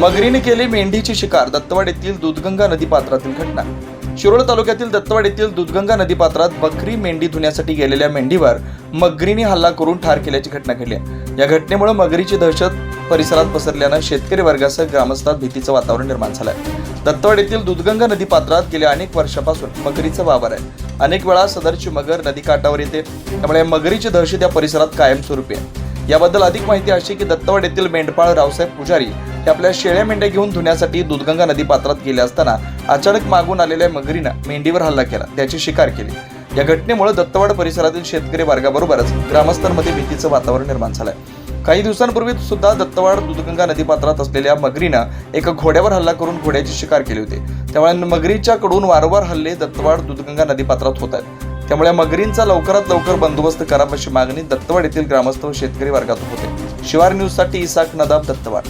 मगरीने केली मेंढीची शिकार दत्तवाड येथील दूधगंगा नदी पात्रातील घटना. शिरोळ तालुक्यातील दत्तवाड येथील दूधगंगा नदी पात्रात बकरी मेंढी धुण्यासाठी गेलेल्या मेंढीवर मगरीने हल्ला करून ठार केल्याची घटना घडली आहे. या घटनेमुळे मगरीची दहशत परिसरात पसरल्यानं शेतकरी वर्गासह ग्रामस्थात भीतीचं वातावरण निर्माण झालंय. दत्तवाड येथील दूधगंगा नदी पात्रात गेल्या अनेक वर्षापासून मगरीचा वावर आहे. अनेक वेळा सदरची मगर नदीकाठावर येते त्यामुळे मगरीची दहशत या परिसरात कायमस्वरूपी आहे. याबद्दल अधिक माहिती अशी की दत्तवाड येथील मेंढपाळ रावसाहेब पुजारी हे आपल्या शेळ्या मेंढ्या घेऊन धुण्यासाठी दूधगंगा नदी पात्रात गेले असताना अचानक मागून आलेल्या मगरीनं मेंढीवर हल्ला केला. त्याची शिकार केली. या घटनेमुळे दत्तवाड परिसरातील शेतकरी वर्गाबरोबरच ग्रामस्थांमध्ये भीतीचं वातावरण निर्माण झालंय. काही दिवसांपूर्वी सुद्धा दत्तवाड दूधगंगा नदी पात्रात असलेल्या मगरीनं एका घोड्यावर हल्ला करून घोड्याची शिकार केली होती. त्यामुळे मगरीच्या कडून वारंवार हल्ले दत्तवाड दूधगंगा नदी पात्रात होत आहेत. त्यामुळे मगरींचा लवकरात लवकर बंदोबस्त करावा अशी मागणी दत्तवाड येथील ग्रामस्थ व शेतकरी वर्गात होते. शिवार न्यूजसाठी इसाक नदाब दत्तवाड.